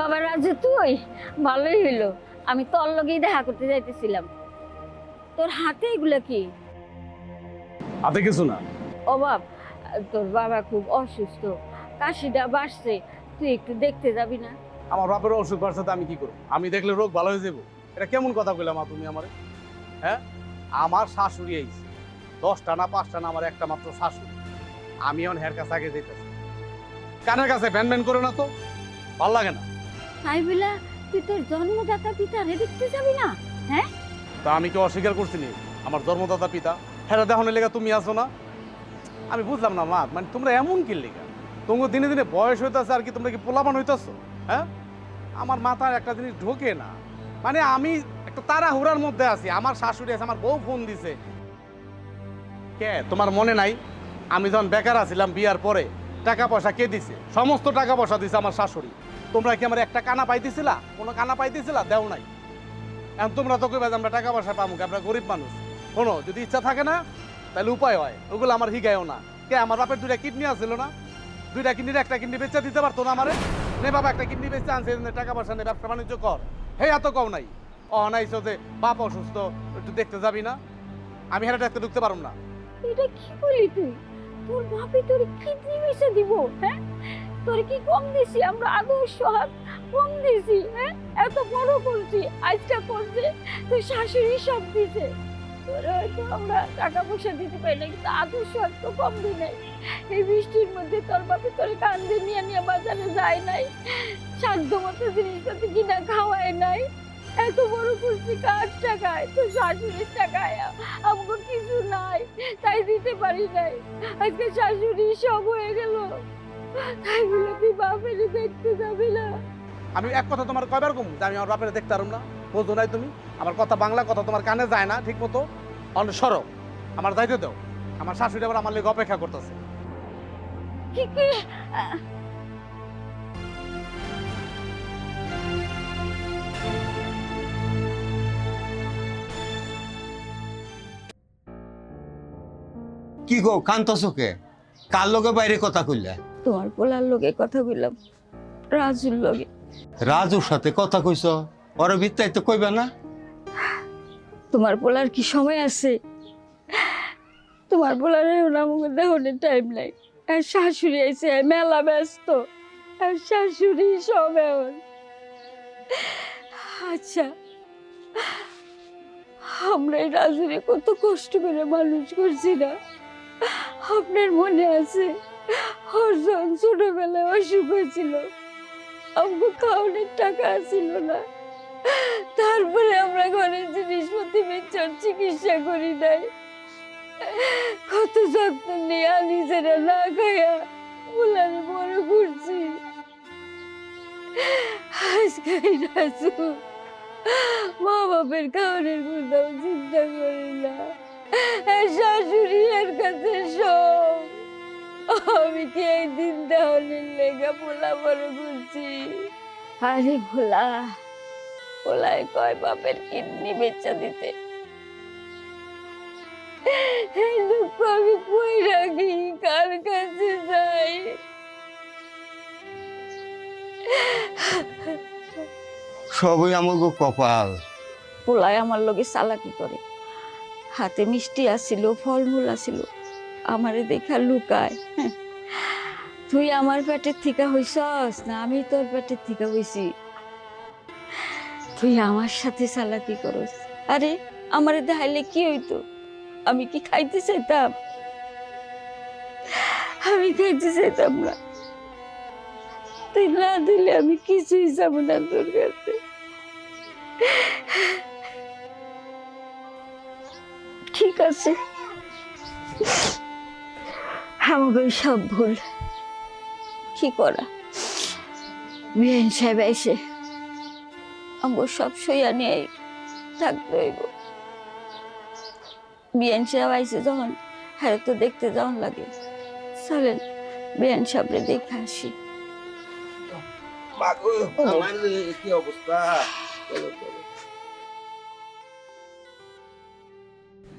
বাবা রাজু তুই? ভালোই হইল। আমি তোর লগেই দেখা করতে যাইতেছিলাম। তোর হাতে এগুলো কি? হাতে কিছু না। ও বাপ তোর বাবা খুব অসুস্থ। কাশিটা বাড়ছে। তুই একটু দেখতে যাবি না? আমার বাপের অসুখ বাড়ছে তো আমি কি করব? আমি দেখলে রোগ ভালো হয়ে যাব। এটা কেমন কথা কইলাম মা তুমি আমারে? হ্যাঁ? আমার শাশুড়ি আইছে। দশটা না পাঁচটা না আমার একটা মাত্র শাশুড়ি। আমি এখন হের কাছে আগে যেতেছি কানের কাছে ভ্যান ভ্যান করে না তো? ভালো লাগে না। তাই তুই তোর জন্মদাতা পিতারে দেখতে যাবি না? তা আমি কি অস্বীকার করছি নি আমার জন্মদাতা পিতা? হেরা দেখানোর লেগে তুমি আসো না? আমি বুঝলাম না, মা মানে তোমরা এমন কি লেগা? তোমার দিনে দিনে বয়স হইতেছে আর কি তোমরা কি পোলাপান হইতেছো? হ্যাঁ? আমার মাথায় একটা জিনিস ঢোকে না। মানে আমি একটা তারা হুরার মধ্যে আছি। আমার শাশুড়ি আছে, আমার বউ ফোন দিছে। কে? তোমার মনে নাই? আমি যখন বেকার আছিলাম বিয়ার পরে, টাকা পয়সা কে দিছে? সমস্ত টাকা পয়সা দিছে আমার শাশুড়ি। তোমরা কি আমার একটা কানা পাইতেছিলা? কোনো কানা পাইতেছিলা? দেও নাই। এখন তোমরা তো কইবা আমরা টাকা পয়সা পাবো? আমরা গরিব মানুষ। শোনো, যদি ইচ্ছা থাকে না, তাহলে উপায় হয়। ওগুলো আমার হিগায়ও না। কে, আমার বাপের দুইটা কিডনি আছিল না? দুইটা কিডনির একটা কিডনি বেচা দিতে পারতো না আমারে? নে বাবা, একটা কিডনি বেচে আনছে টাকা পয়সা নে, ব্যবসা বাণিজ্য কর। হে, এত কও নাই। ও নাইছো যে বাপ অসুস্থ, একটু দেখতে যাবি না? আমি হেরা দেখতে ঢুকতে পারুম না। এটা কি বলি তুই? তোর বাপে তোর কিডনি বেচে দিব হ্যাঁ? তোর কি কম দিছি? আমরা আদর্শ হাত কম দিছি হ্যাঁ? এত বড় করছি আজটা করছে, তোর শাশুড়ি সব দিছে। হয়তো আমরা টাকা পয়সা দিতে পারি না কিন্তু হাত তো কম দিই নাই। এই বৃষ্টির মধ্যে তোর বাপে তোর কান্দে, নিয়ে বাজারে যায় নাই। সাধ্য মতো জিনিসপাতি কিনা খাওয়ায় নাই। এত বড় করছি কার টাকায়? তোর শাশুড়ির টাকায় আমাকে কিছু নাই, তাই দিতে পারি নাই। আজকে শাশুড়ি সব হয়ে গেল। দেখতে যাবি না? আমি এক কথা তোমার কয়বার কম যে আমি আমার বাপের দেখতে পারুম না? বোঝো নাই তুমি? আমার কথা বাংলা কথা তোমার কানে যায় না ঠিক মতো অন্য সরো। আমার যাইতে দাও। আমার শাশুড়ি আবার আমার লেগে অপেক্ষা করতেছে। কি কি? কি গো কান্তসকে কার লগে বাইরে কথা কইলা? তোমার পোলার লোকে কথা বললাম। রাজুর লগে। রাজুর সাথে কথা কইছ? ওর বিত্তাই তো কইবা না। তোমার পোলার কি সময় আছে? তোমার পোলার আমাকে দেহনের টাইম নাই। আর শাশুড়ি আইসে মেলা ব্যস্ত। আর শাশুড়ি সব আচ্ছা। আমরা এই রাজুরে কত কষ্ট করে মানুষ করছি না। আপনার মনে আছে? ওর ছোটবেলায় অসুখ হয়েছিল। আমাকে খাওয়ানোর টাকা ছিল না। তারপরে আমরা ঘরের জিনিসপত্র বেচার চিকিৎসা করি নাই। কত যত্ন নিয়ে নিজেরা না খাইয়া বুলারে বড় করছি আজকে রাজু মা বাপের খাওয়ানোর কোথাও চিন্তা করি না। শাশুড়ি এর কাছে সব আমি কি এই দিন তাহলে লেগা পোলা বড় করছি আরে ভোলা পোলায় কয় বাপের কিডনি বেচা দিতে? দুঃখ আমি কই রাখি? কার কাছে যাই? সবই আমাকে কপাল। পোলায় আমার লগে চালাকি করে। হাতে মিষ্টি আসিল ফলমূল আসিল। আমারে দেখা লুকায়। তুই আমার পেটের থিকা হইছস না আমি তোর পেটের থিকা হইছি। তুই আমার সাথে চালাকি করস। আরে আমারে দেখাইলে কি হইতো? আমি কি খাইতে চাইতাম? আমি খাইতে চাইতাম না। তুই না দিলে আমি কিছুই যাব না তোর কাছে। ঠিক আছে। আমাকে সব ভুল। কি করা? বিহান সাহেব এসে আমাকে সব সইয়া নিয়ে থাকতে হইব। বিহান সাহেব আইসে যখন হ্যাঁ তো দেখতে যখন লাগে। চলেন বিহান সাহেবরে দেখে আসি। আমার কি অবস্থা?